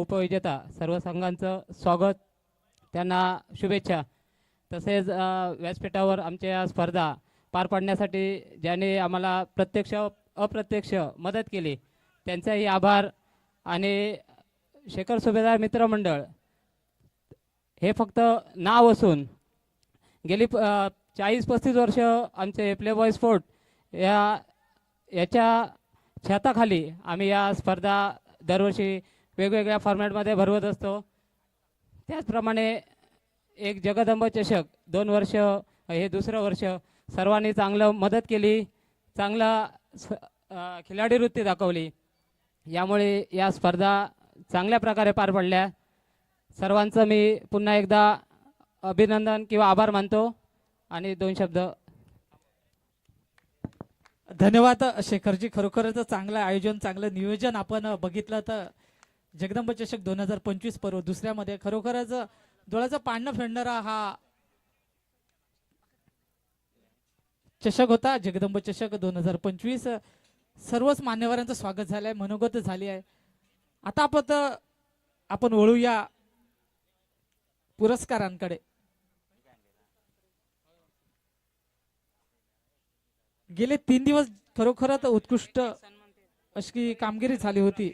उपविजेता सर्व संघांचं स्वागत. त्यांना शुभेच्छा. तसेच व्यासपीठावर आमच्या या स्पर्धा पार पाडण्यासाठी ज्याने आम्हाला प्रत्यक्ष अप्रत्यक्ष मदत केली त्यांचाही आभार. आणि शेखर सुभेदार मित्रमंडळ हे फक्त नाव असून गेली चाळीस पस्तीस वर्ष आमचे प्ले बॉय स्पोर्ट या याच्या छताखाली आम्ही या स्पर्धा दरवर्षी वेगवेगळ्या फॉर्मॅटमध्ये भरवत असतो. त्याचप्रमाणे एक जगदंब चषक दोन वर्ष हे दुसरं वर्ष सर्वांनी चांगलं मदत केली चांगला स खिलाडी वृत्ती दाखवली. यामुळे या स्पर्धा चांगल्या प्रकारे पार पडल्या. सर्वांचं मी पुन्हा एकदा अभिनंदन किंवा आभार मानतो. आणि दोन शब्द. धन्यवाद शेखरजी. खरोखरच चांगलं आयोजन चांगलं नियोजन आपण बघितलं तर जगदंब चषक दोन हजार पंचवीस पर्व दुसऱ्यामध्ये खरोखरच डोळ्याचं पाडणं फेडणारा हा चषक होता. जगदंब चषक दोन हजार पंचवीस सर्वच मान्यवरांचं स्वागत झालंय मनोगत झाली आहे. आता आपण आपण वळूया पुरस्कारांकडे. गेले तीन दिवस खरोखरच उत्कृष्ट अशी कामगिरी झाली होती.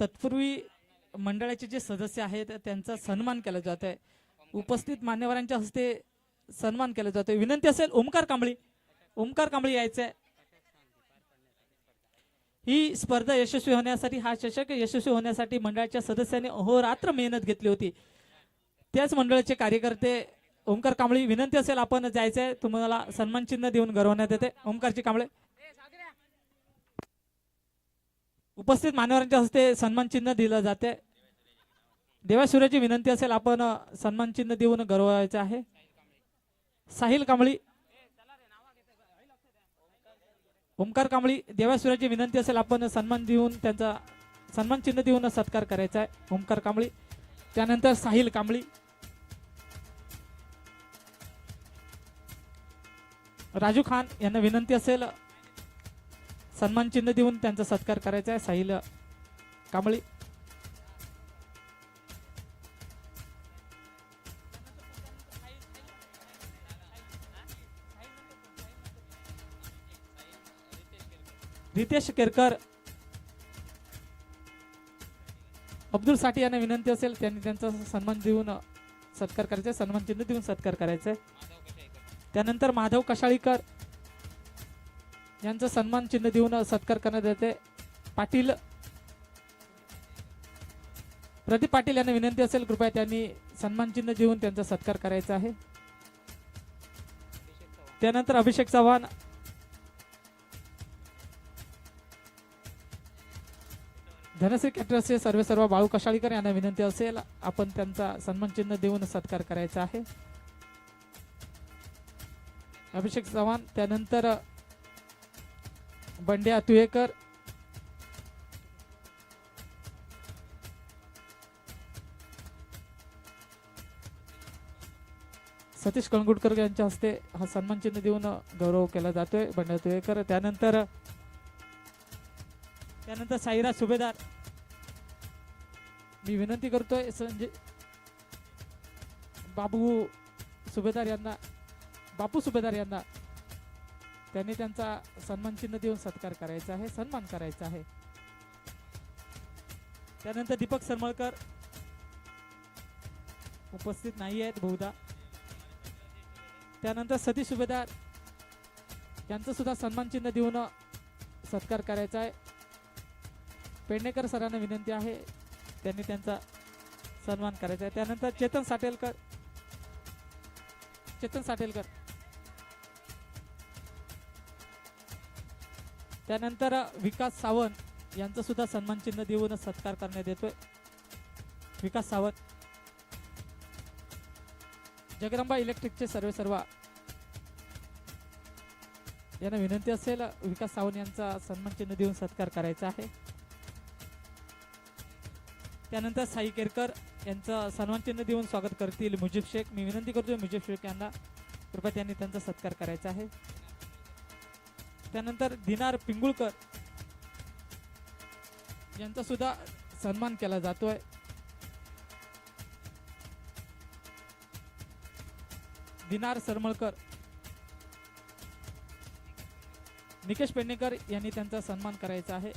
तत्पूर्वी मंडळाचे जे सदस्य आहेत त्यांचा सन्मान केला जात आहे. उपस्थित मान्यवरांच्या हस्ते सन्मान केला जातोय. विनंती असेल ओमकार कांबळी ओमकार कांबळी यायचंय. ही स्पर्धा यशस्वी होण्यासाठी हा चषक यशस्वी होण्यासाठी मंडळाच्या सदस्यांनी अहोरात्र मेहनत घेतली होती. त्याच मंडळाचे कार्यकर्ते ओमकार कांबळी विनंती असेल आपण जायचंय. तुम्हाला सन्मान चिन्ह देऊन गौरवण्यात येते. ओमकारची कांबळे. उपस्थित मान्यवरांच्या हस्ते सन्मान चिन्ह दिलं जाते. देवासुराची विनंती असेल आपण सन्मान चिन्ह देऊन गौरवायचं आहे. साहिल कांबळी. ओमकार कांबळी देवासुराची विनंती असेल आपण सन्मान देऊन त्यांचा सन्मान चिन्ह देऊन सत्कार करायचा आहे. ओमकार कांबळी. त्यानंतर साहिल कांबळी. राजू खान यांना विनंती असेल सन्मान चिन्ह देऊन त्यांचा सत्कार करायचा आहे. साहिल कांबळी. रितेश केरकर. अब्दुलसाठी यांना विनंती असेल त्यांनी त्यांचा सन्मान देऊन सत्कार करायचा सन्मान चिन्ह देऊन सत्कार करायचा त्यानंतर माधव कशाळीकर. यांचा सन्मान चिन्ह देऊन सत्कार करण्यात येते. पाटील प्रदीप पाटील यांना विनंती असेल कृपया त्यांनी सन्मान चिन्ह देऊन त्यांचा सत्कार करायचा आहे. त्यानंतर अभिषेक चव्हाण धनश्री कॅटरसचे सर्व सर्व बाळू कशाळीकर यांना विनंती असेल आपण त्यांचा सन्मान चिन्ह देऊन सत्कार करायचा आहे. अभिषेक चव्हाण त्यानंतर बंड्या तुयेकर सतीश कळंगुटकर यांच्या हस्ते हा सन्मान चिन्ह देऊन गौरव केला जातोय. बंड्या तुयेकर त्यानंतर त्यानंतर साईराज सुभेदार. मी विनंती करतोय संजय बाबू सुभेदार यांना बापू सुभेदार यांना त्यांनी त्यांचा सन्मान चिन्ह देऊन सत्कार करायचा आहे सन्मान करायचा आहे. त्यानंतर दीपक सरमळकर उपस्थित नाही आहेत बहुधा. त्यानंतर सतीश सुभेदार यांचं सुद्धा सन्मान चिन्ह देऊन सत्कार करायचा आहे. पेडणेकर सरांना विनंती आहे त्यांनी त्यांचा सन्मान करायचा आहे. त्यानंतर चेतन साटेलकर चेतन साटेलकर त्यानंतर विकास सावंत यांचं सुद्धा सन्मान चिन्ह देऊन सत्कार करण्यात येतोय. विकास सावंत. जगदंबा इलेक्ट्रिकचे सर्वे सर्वा. यांना विनंती असेल विकास सावंत यांचा सन्मान चिन्ह देऊन सत्कार करायचा आहे. त्यानंतर साई केरकर यांचं सन्मान चिन्ह देऊन स्वागत करतील मुजीब शेख. मी विनंती करतोय मुजीब शेख यांना कृपया त्यांनी त्यांचा सत्कार करायचा आहे. त्यानंतर दिनार पिंगुळकर यांचा सुद्धा सन्मान केला जातोय. दिनार सरमळकर निकेश पेडणेकर यांनी त्यांचा सन्मान करायचा आहे.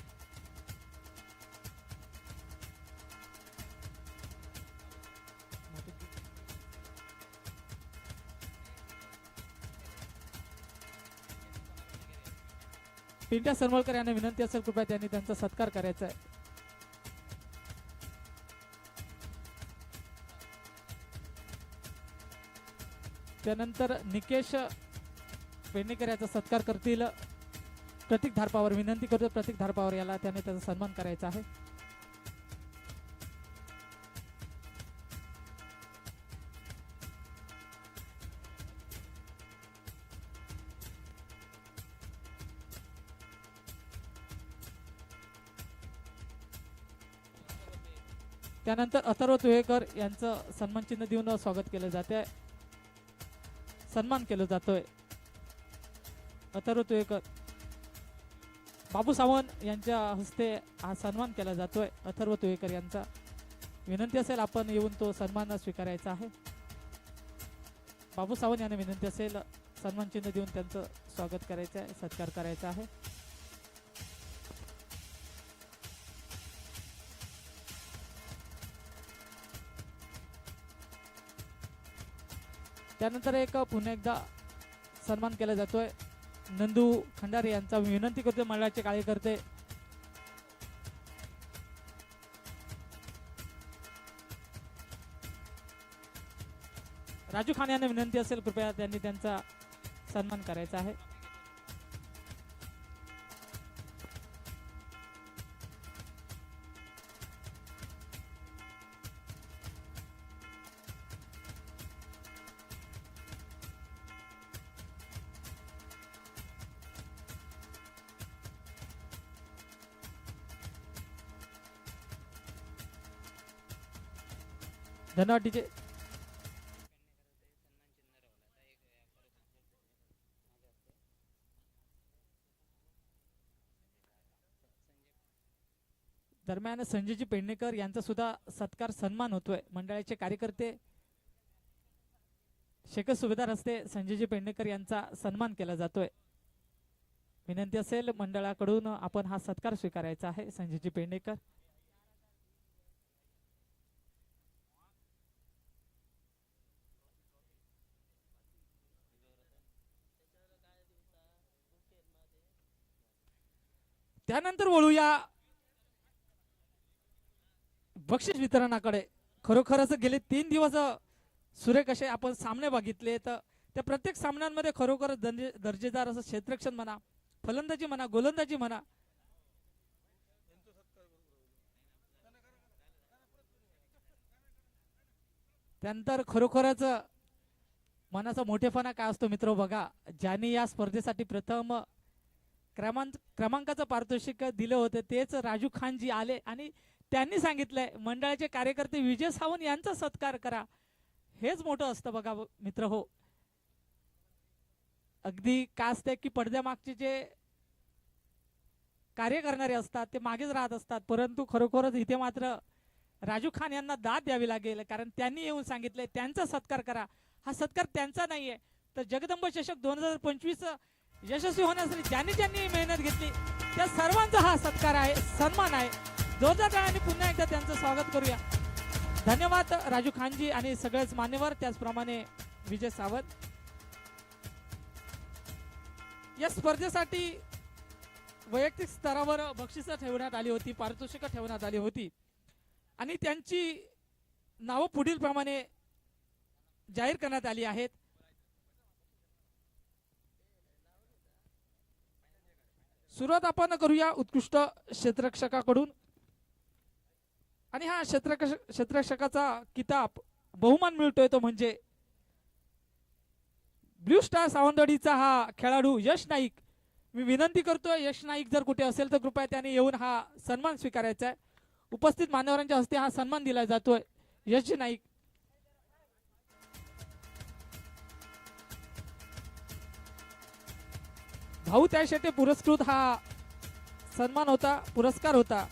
पिंट्या सरमळकर यांना विनंती असेल कृपया त्यांनी त्यांचा सत्कार करायचा आहे. त्यानंतर निकेश पेडणेकर याचा सत्कार करतील. प्रतीक धारपावर विनंती करतो. प्रतीक धारपावर याला त्याने त्याचा सन्मान करायचा आहे. त्यानंतर अथर्व तुहेकर यांचं सन्मान चिन्ह देऊन स्वागत केलं जाते सन्मान केलं जातोय. अथर्व तुहेकर बाबू सावंत यांच्या हस्ते हा सन्मान केला जातोय. अथर्व तुहेकर यांचा. विनंती असेल आपण येऊन तो सन्मान स्वीकारायचा आहे. बाबू सावंत यांना विनंती असेल सन्मान चिन्ह देऊन त्यांचं स्वागत करायचं आहे सत्कार करायचा आहे. त्यानंतर एक पुन्हा एकदा सन्मान केला जातोय. नंदू खंडारे यांचा मी विनंती करतोय मंडळाचे कार्यकर्ते. राजू खान यांना विनंती असेल कृपया त्यांनी त्यांचा सन्मान करायचा आहे. धन्यवाद डीजे दरम्यान संजयजी पेडणेकर यांचा सुद्धा सत्कार सन्मान होतोय. मंडळाचे कार्यकर्ते शेखर सुभेदार हस्ते संजयजी पेडणेकर यांचा सन्मान केला जातोय. विनंती असेल मंडळाकडून आपण हा सत्कार स्वीकारायचा आहे. संजयजी पेडणेकर. त्यानंतर वळूया. बक्षीस वितरणाकडे. खरोखरच गेले तीन दिवस सुरेख असे आपण सामने बघितले तर त्या प्रत्येक सामन्यांमध्ये खरोखर दर्जेदार असं क्षेत्रक्षण म्हणा फलंदाजी म्हणा गोलंदाजी म्हणा. त्यानंतर खरोखरच मनाचा मोठेपणा काय असतो मित्र बघा ज्यांनी या स्पर्धेसाठी प्रथम क्रमांक क्रमांकाचं पारितोषिक दिलं होतं तेच राजू खानजी आले आणि त्यांनी सांगितलंय मंडळाचे कार्यकर्ते विजय सावंत यांचा सत्कार करा. हेच मोठं असतं बघा मित्र हो. अगदी काय असते की पडद्यामागचे जे कार्य करणारे असतात ते मागेच राहत असतात परंतु खरोखरच इथे मात्र राजू खान यांना दाद द्यावी लागेल कारण त्यांनी येऊन सांगितले त्यांचा सत्कार करा. हा सत्कार त्यांचा नाहीये. तर जगदंब चषक दोन हजार पंचवीस यशस्वी होण्यासाठी ज्यांनी ज्यांनी मेहनत घेतली त्या सर्वांचा हा सत्कार आहे सन्मान आहे. जोरदार आणि पुन्हा एकदा त्यांचं स्वागत करूया. धन्यवाद राजू खानजी आणि सगळेच मान्यवर त्याचप्रमाणे विजय सावंत. या स्पर्धेसाठी वैयक्तिक स्तरावर बक्षिसं ठेवण्यात आली होती पारितोषिकं ठेवण्यात आली होती. आणि त्यांची नावं पुढीलप्रमाणे जाहीर करण्यात आली आहेत. सुरुवात आपण करूया उत्कृष्ट क्षेत्ररक्षकाकडून. आणि हा क्षेत्ररक्ष क्षेत्ररक्षकाचा किताब बहुमान मिळतोय तो म्हणजे ब्ल्यू स्टार सावंतवाडीचा हा खेळाडू यश नाईक. मी विनंती करतोय यश नाईक जर कुठे असेल तर कृपया त्याने येऊन हा सन्मान स्वीकारायचा आहे. उपस्थित मान्यवरांच्या हस्ते हा सन्मान दिला जातोय. यश नाईक. भाऊ त्या शेटे पुरस्कृत हा सन्मान होता पुरस्कार होता।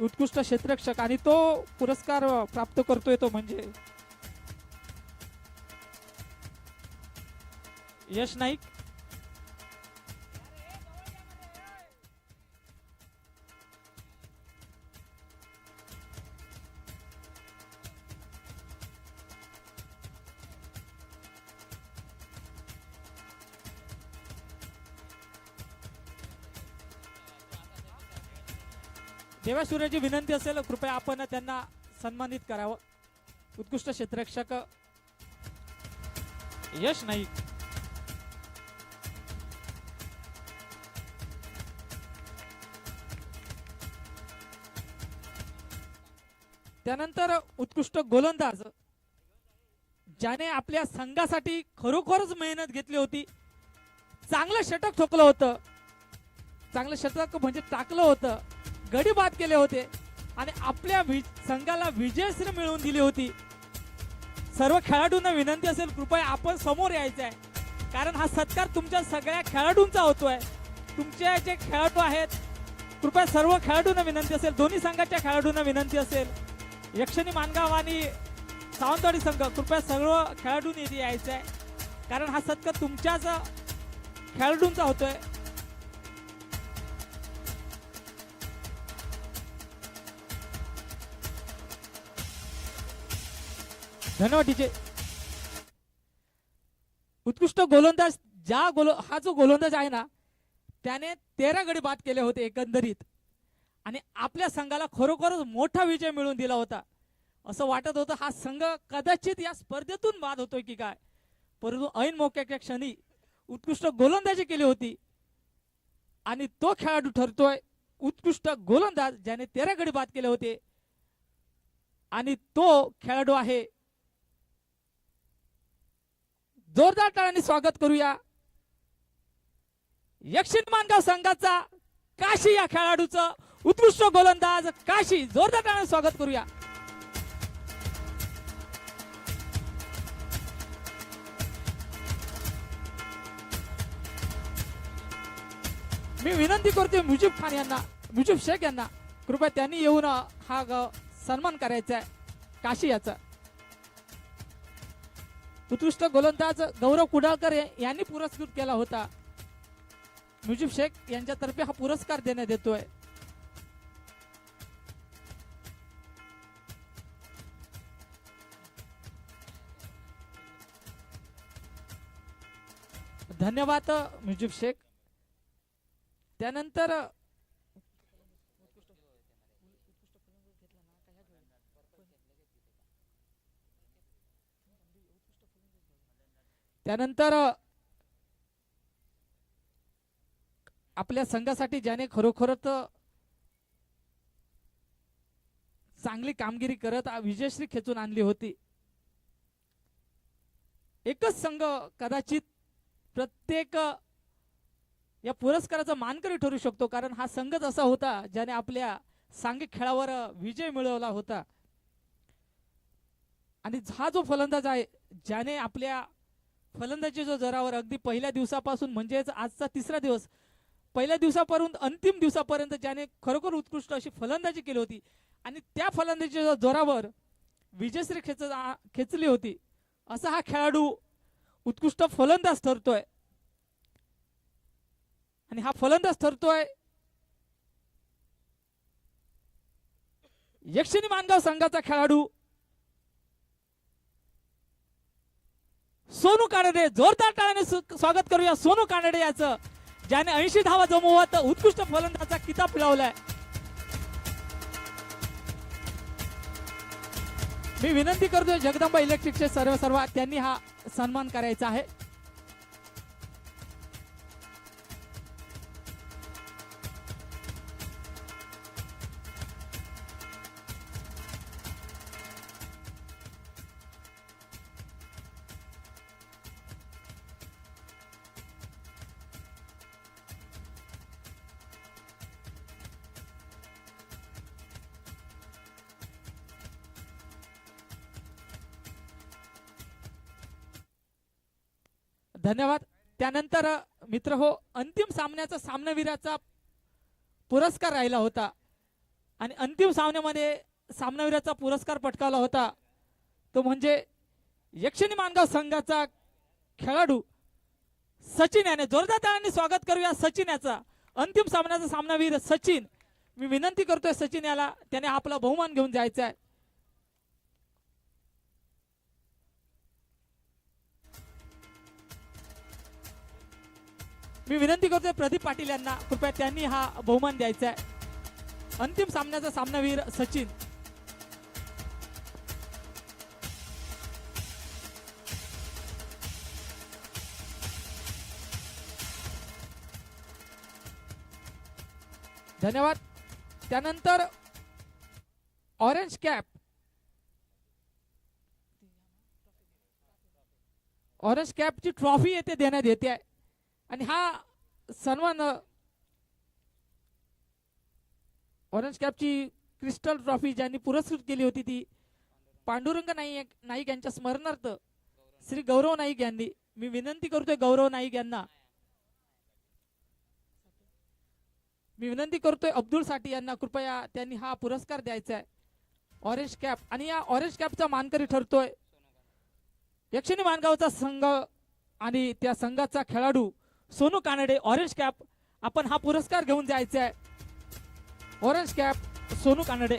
उत्कृष्ट क्षेत्ररक्षक आणि तो पुरस्कार प्राप्त करतोय तो म्हणजे यश नाईक। देवासूर्याची विनंती असेल कृपया आपण त्यांना सन्मानित करावं. उत्कृष्ट क्षेत्ररक्षक. यश नाईक त्यानंतर उत्कृष्ट गोलंदाज. ज्याने आपल्या संघासाठी खरोखरच मेहनत घेतली होती. चांगलं षटक ठोकलं होतं. चांगलं षटक म्हणजे टाकलं होतं. गडी बाद केले होते. आणि आपल्या संघाला विजयश्री मिळवून दिली होती. सर्व खेळाडूंना विनंती असेल कृपया आपण समोर यायचं आहे कारण हा सत्कार तुमच्या सगळ्या खेळाडूंचा होतोय. तुमचे जे खेळाडू आहेत कृपया सर्व खेळाडूंना विनंती असेल दोन्ही संघाच्या खेळाडूंना विनंती असेल. यक्षणी मानगाव आणि सावंतवाडी संघ कृपया सर्व खेळाडूंनी इथे यायचं आहे कारण हा सत्कार तुमच्याच खेळाडूंचा होतोय. धन्यवाद डीजे. उत्कृष्ट गोलंदाज ज्या गोल हा जो गोलंदाज आहे ना त्याने तेरा गडी बाद केले होते एकंदरीत. आणि आपल्या संघाला खरोखरच मोठा विजय मिळवून दिला होता. असं वाटत होतं हा संघ कदाचित या स्पर्धेतून बाद होतोय की काय? परंतु ऐन मोक्याच्या क्षणी उत्कृष्ट गोलंदाजी केली होती. आणि तो खेळाडू ठरतोय उत्कृष्ट गोलंदाज ज्याने तेरा गडी बाद केले होते. आणि तो खेळाडू आहे जोरदार टाळ्यांनी स्वागत करूया. यक्षिण मानगाव संघाचा काशी या खेळाडूचं उत्कृष्ट गोलंदाज काशी जोरदार टाळ्याने स्वागत करूया. मी विनंती करते मुजीब खान यांना मुजीब शेख यांना कृपया त्यांनी येऊन हा ग- सन्मान करायचा आहे काशी याचा. उत्कृष्ट गोलंदाज गौरव कुडाळकर यांनी पुरस्कृत केला होता. मुजीब शेख यांच्यातर्फे हा पुरस्कार देण्यात येतोय. धन्यवाद मुजीब शेख. त्यानंतर त्यानंतर आपल्या संघासाठी ज्याने खरोखरच चांगली कामगिरी करत विजयश्री खेचून आणली होती. एकच संघ कदाचित प्रत्येक या पुरस्काराचा मानकरी ठरू शकतो कारण हा संघच असा होता ज्याने आपल्या सांघिक खेळावर विजय मिळवला होता. आणि हा जो फलंदाज आहे ज्याने आपल्या फलंदाजीच्या जोरावर अगदी पहिल्या दिवसापासून म्हणजेच आजचा तिसरा दिवस पहिल्या दिवसापर्यंत अंतिम दिवसापर्यंत ज्याने खरोखर उत्कृष्ट अशी फलंदाजी केली होती आणि त्या फलंदाजीच्या जोरावर विजयश्री खेच खेचली होती असा हा खेळाडू उत्कृष्ट फलंदाज ठरतोय. आणि हा फलंदाज ठरतोय यक्षिणी मानगाव संघाचा खेळाडू सोनू कानडे जोरदार टाळ्याने स्वागत करूया सोनू कानडे याचं ज्याने ऐंशी धावा जमवत उत्कृष्ट फलंदाचा किताब मिळवलाय मी विनंती करतोय जगदंबा इलेक्ट्रिकचे सर्व सर्व त्यांनी हा सन्मान करायचा आहे. धन्यवाद. त्यानंतर मित्र हो अंतिम सामन्याचा सामनावीराचा पुरस्कार राहिला होता. आणि अंतिम सामन्यामध्ये सामनावीराचा पुरस्कार पटकावला होता. तो म्हणजे यक्षिणी मानगाव संघाचा खेळाडू सचिन याने. जोरदार टाळ्यांनी स्वागत करूया सचिन याचा. अंतिम सामन्याचा सामनावीर सचिन. मी विनंती करतोय सचिन याला. त्याने आपला बहुमान घेऊन जायचा आहे मी विनंती करतोय प्रदीप पाटील यांना कृपया त्यांनी हा बहुमान द्यायचा आहे अंतिम सामन्याचा सामनावीर सचिन. धन्यवाद. त्यानंतर ऑरेंज कॅप. ऑरेंज कॅपची ट्रॉफी येथे देण्यात येते आहे. आणि हा सन्मान ऑरेंज कॅपची क्रिस्टल ट्रॉफी ज्यांनी पुरस्कृत केली होती ती पांडुरंग नाईक नाईक यांच्या स्मरणार्थ श्री गौरव नाईक यांनी मी विनंती करतोय गौरव नाईक यांना मी विनंती करतोय अब्दुलसाठी यांना कृपया त्यांनी हा पुरस्कार द्यायचा आहे ऑरेंज कॅप आणि या ऑरेंज कॅपचा मानकरी ठरतोय यक्षिणी मानगावचा संघ आणि त्या संघाचा खेळाडू सोनू कानडे ऑरेंज कॅप आपण हा पुरस्कार घेऊन जायचा आहे ऑरेंज कॅप सोनू कानडे.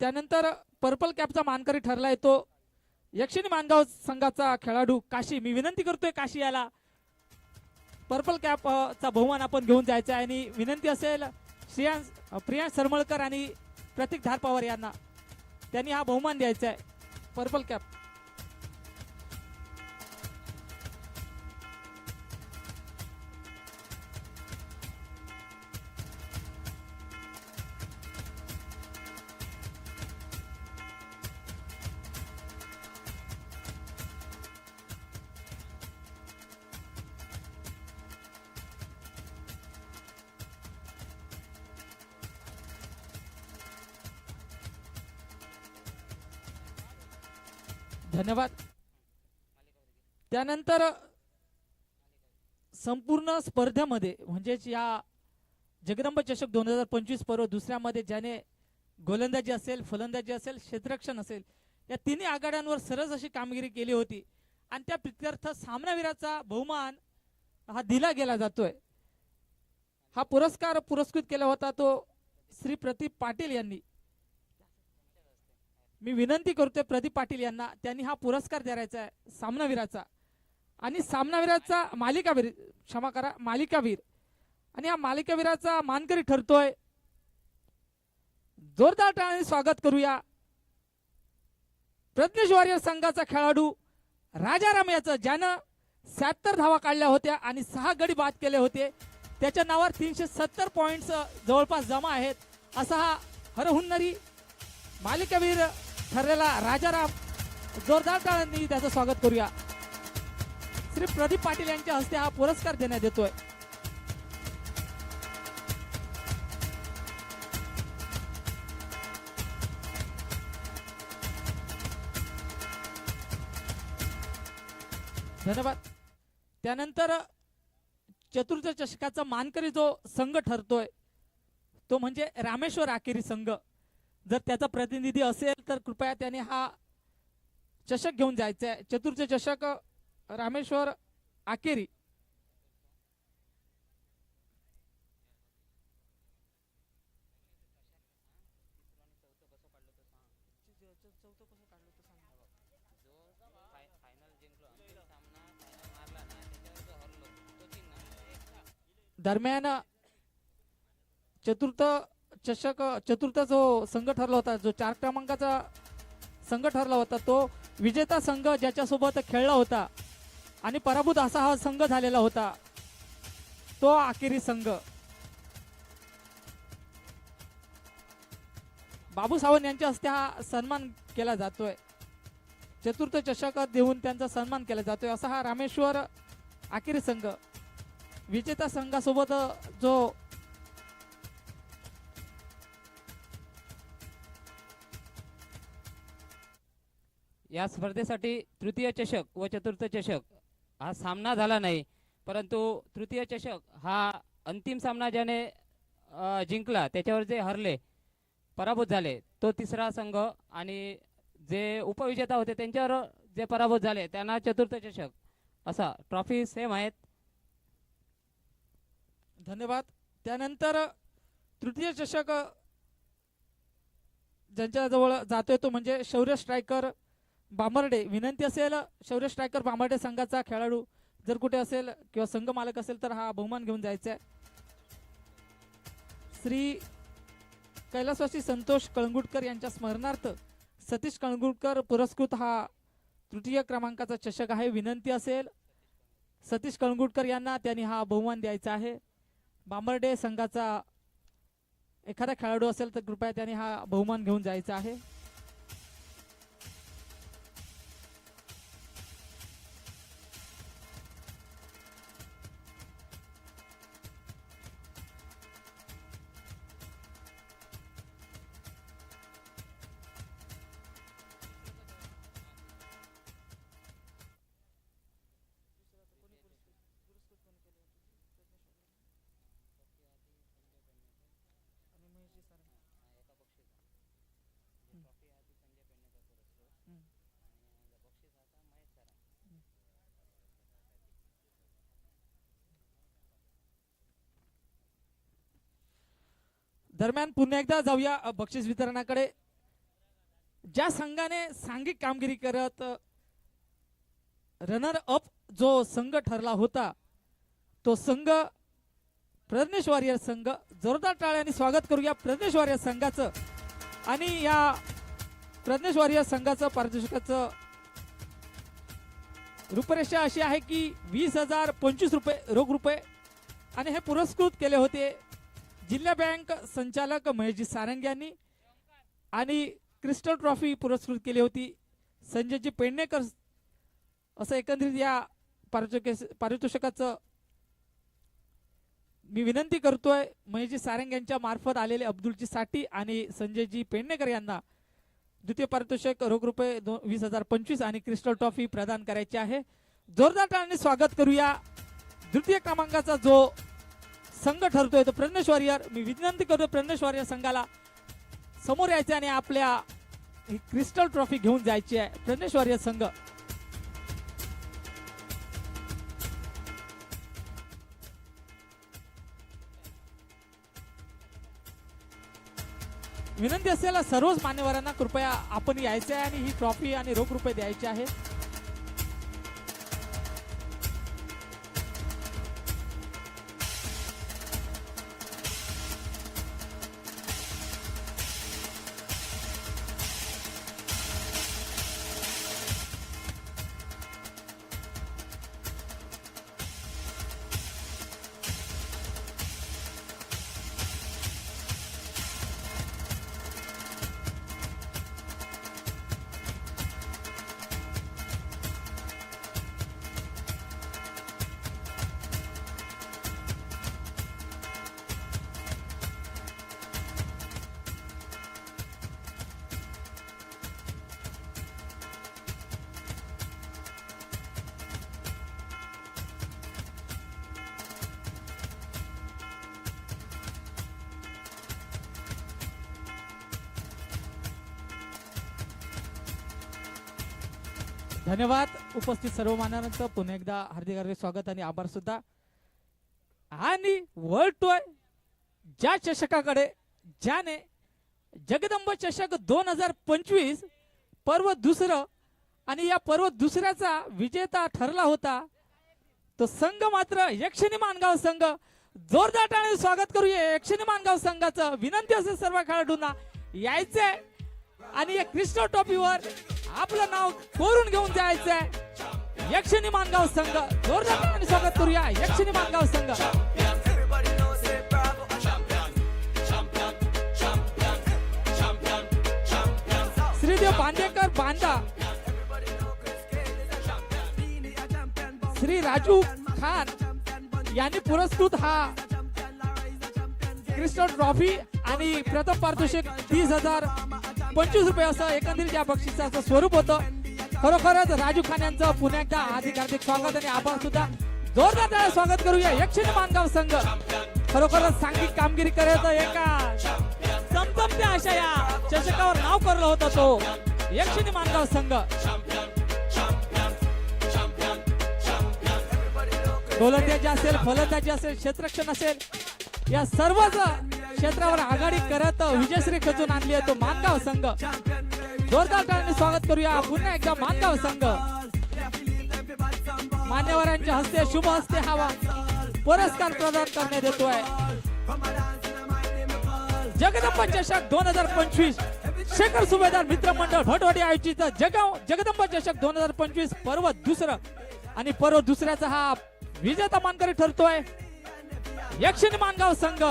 त्यानंतर पर्पल कॅपचा मानकरी ठरलाय तो यक्षिणी मानगाव संघाचा खेळाडू काशी. मी विनंती करतोय काशी याला. पर्पल कॅप चा बहुमान आपण घेऊन जायचा आहे आणि विनंती असेल श्रियां प्रियांश सरमळकर आणि प्रतीक धार पवार यांना. त्यांनी हा बहुमान द्यायचा आहे पर्पल कॅप. त्यानंतर संपूर्ण स्पर्धेमध्ये म्हणजेच या जगदंब चषक दोन हजार पंचवीस पर्व दुसऱ्यामध्ये ज्याने गोलंदाजी असेल फलंदाजी असेल क्षेत्ररक्षण असेल या तिन्ही आघाड्यांवर सरस अशी कामगिरी केली होती. आणि त्या प्रित्यर्थ सामनावीराचा बहुमान हा दिला गेला जातोय. हा पुरस्कार पुरस्कृत केला होता तो श्री प्रदीप पाटील यांनी. मी विनंती करतोय प्रदीप पाटील यांना त्यांनी हा पुरस्कार द्यायचा आहे सामनावीराचा. आणि सामनावीराचा मालिकावीर क्षमा करा मालिकावीर. आणि या मालिकावीराचा मानकरी ठरतोय. जोरदार टाळाने स्वागत करूया. प्रज्ञेश वॉरियर संघाचा खेळाडू राजाराम याचं ज्यानं शहात्तर धावा काढल्या होत्या आणि सहा गडी बाद केले होते त्याच्या नावावर तीनशे सत्तर पॉईंट्स जवळपास जमा आहेत असा हा हरहुन्नरी मालिकावीर ठरलेला राजाराम जोरदार टाळांनी त्याचं स्वागत करूया. श्री प्रदीप पाटील यांच्या हस्ते हा पुरस्कार देण्यात येतोय. धन्यवाद. त्यानंतर चतुर्थ चषकाचा मानकरी जो संघ ठरतोय तो म्हणजे रामेश्वर आखेरी संघ. जर त्याचा प्रतिनिधी असेल तर कृपया त्याने हा चषक घेऊन जायचा आहे चतुर्थ चषक रामेश्वर आकेरी. दरम्यान चतुर्थ चषक चतुर्थ जो संघ ठरला होता जो चार क्रमांकाचा संघ ठरला होता तो विजेता संघ ज्याच्यासोबत खेळला होता आणि पराभूत असा हा संघ झालेला होता. तो अखेरी संघ. बाबू सावंत यांच्या हस्ते हा सन्मान केला जातोय. चतुर्थ चषक देऊन त्यांचा सन्मान केला जातोय. असा हा रामेश्वर अखेरी संघ. विजेता संघासोबत जो या स्पर्धेसाठी तृतीय चषक व चतुर्थ चषक हा सामना झाला नाही. परंतु तृतीय चषक हा अंतिम सामना ज्याने जिंकला त्याच्यावर जे हरले पराभूत झाले तो तिसरा संघ आणि जे उपविजेता होते त्यांच्यावर जे पराभूत झाले त्यांना चतुर्थ चषक असा ट्रॉफी सेम आहेत. धन्यवाद. त्यानंतर तृतीय चषक ज्यांच्याजवळ जातोय तो म्हणजे शौर्य स्ट्रायकर बांबर्डे विनंती असेल शौर्य स्ट्रायकर बांबर्डे संघाचा खेळाडू. जर कुठे असेल किंवा संघ मालक असेल तर हा बहुमान घेऊन जायचा आहे श्री कैलासवासी संतोष कळंगुटकर यांच्या स्मरणार्थ सतीश कळंगुटकर पुरस्कृत हा तृतीय क्रमांकाचा चषक आहे. विनंती असेल सतीश कळंगुटकर यांना त्यांनी हा बहुमान द्यायचा आहे. बांबर्डे संघाचा एखादा खेळाडू असेल तर कृपया त्याने हा बहुमान घेऊन जायचा आहे. दरम्यान पुन्हा एकदा जाऊया बक्षीस वितरणाकडे. ज्या संघाने सांघिक कामगिरी करत रनर अप जो संघ ठरला होता तो संघ प्रज्ञेश वॉरियर संघ जोरदार टाळ्याने स्वागत करूया प्रज्ञेश वॉरियर संघाचं. आणि या प्रज्ञेश वॉरियर संघाचं पारितोषिकाचं रूपरेषा अशी आहे की वीस हजार पंचवीस रुपये रोख रुपये. आणि हे पुरस्कृत केले होते जिल्हा बँक संचालक महेशजी सारंग यांनी आणि क्रिस्टल ट्रॉफी पुरस्कृत केली होती. संजयजी पेडणेकर असं एकंदरीत या पारितोषिक पारितोषिकाचं मी विनंती करतोय महेशजी सारंग यांच्या मार्फत आलेले अब्दुलजी साठी आणि संजयजी पेडणेकर यांना द्वितीय पारितोषिक रोख रुपये वीस हजार पंचवीस आणि क्रिस्टल ट्रॉफी प्रदान करायची आहे. जोरदार टाळ्यांनी स्वागत करूया. द्वितीय क्रमांकाचा जो संघ ठरतोय तर प्रज्ञेश वॉरियर मी विनंती करतो प्रज्ञेश वॉरियर संघाला समोर यायचे आणि आपल्या ही क्रिस्टल ट्रॉफी घेऊन जायची आहे. प्रज्ञेश वॉरियर संघ. विनंती असलेल्या सर्वच मान्यवरांना कृपया आपण यायचे आहे आणि ही ट्रॉफी आणि रोख रुपये द्यायचे आहे. धन्यवाद. उपस्थित सर्व मान्यवरांचं पुन्हा एकदा हार्दिक हार्दिक स्वागत आणि आभार सुद्धा. आणि वर्ल्ड टॉय ज्या चषकाकडे ज्याने जगदंब चषक दोन हजार पंचवीस पर्व दुसरं आणि या पर्व दुसऱ्याचा विजेता ठरला होता तो संघ मात्र यक्षिणी मानगाव संघ. जोरदार टाळ्याने स्वागत करूया. यक्षिणी मानगाव संघाचं विनंती असेल सर्व खेळाडूंना यायचंय. आणि या कृष्ण टॉपीवर आपलं नाव कोरून घेऊन जायचंय. यक्षिणी मानगाव संघ. जोरदार स्वागत करूया. यक्षिणी मानगाव संघ. श्रीदेव बांदेकर बांदा. श्री राजू खान यांनी पुरस्कृत हा. क्रिस्टल ट्रॉफी आणि प्रथम पारितोषिक तीस हजार पंचवीस रुपये असं एकंदरीत या बक्षिसाचं स्वरूप होतं. खरोखरच राजू खान यांचं पुन्हा एकदा हार्दिक हार्दिक स्वागत आणि आपण सुद्धा. जोरदार त्याला स्वागत करूया. यक्षिणी मानगाव संघ. खरोखरच सांघिक कामगिरी करत एका चमचमत्या अशा या चषकावर नाव करलं होतं तो. यक्षिणी मानगाव संघ. गोलंदाजी असेल फलंदाजी असेल क्षेत्रक्षण असेल या सर्वच क्षेत्रावर आघाडी करत विजयश्री खचून आणली आहे तो मानगाव संघ. जोरदार टाळ्याने स्वागत करूया. पुन्हा एकदा मानगाव संघ. मान्यवरांच्या हस्ते शुभ हस्ते हवा पुरस्कार प्रदान करण्यात येतोय. जगदंब चषक दोन हजार पंचवीस. शेखर सुभेदार मित्र मंडळ भटवाडी आयोजित जगाव जगदंब चषक दोन हजार पंचवीस पर्व दुसरं आणि पर्व दुसऱ्याचा हा विजेता मानकरी ठरतोय. यक्षिणी मानगाव संघ.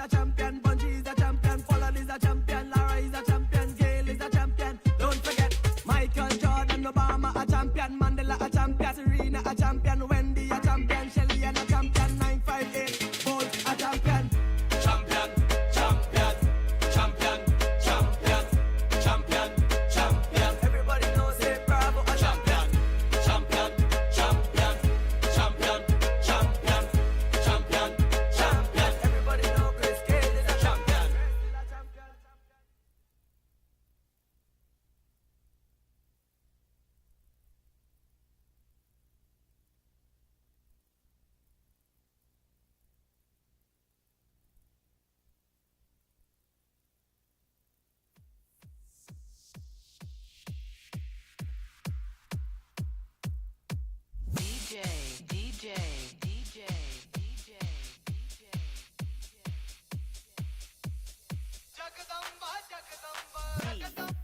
A champion, Bungie is a champion, Pollard is a champion, Lara is a champion, Gale is a champion. Don't forget Michael Jordan, Obama a champion, Mandela a champion, Serena a champion, DJ, DJ, DJ, DJ, DJ, Jagadamba, Jagadamba, S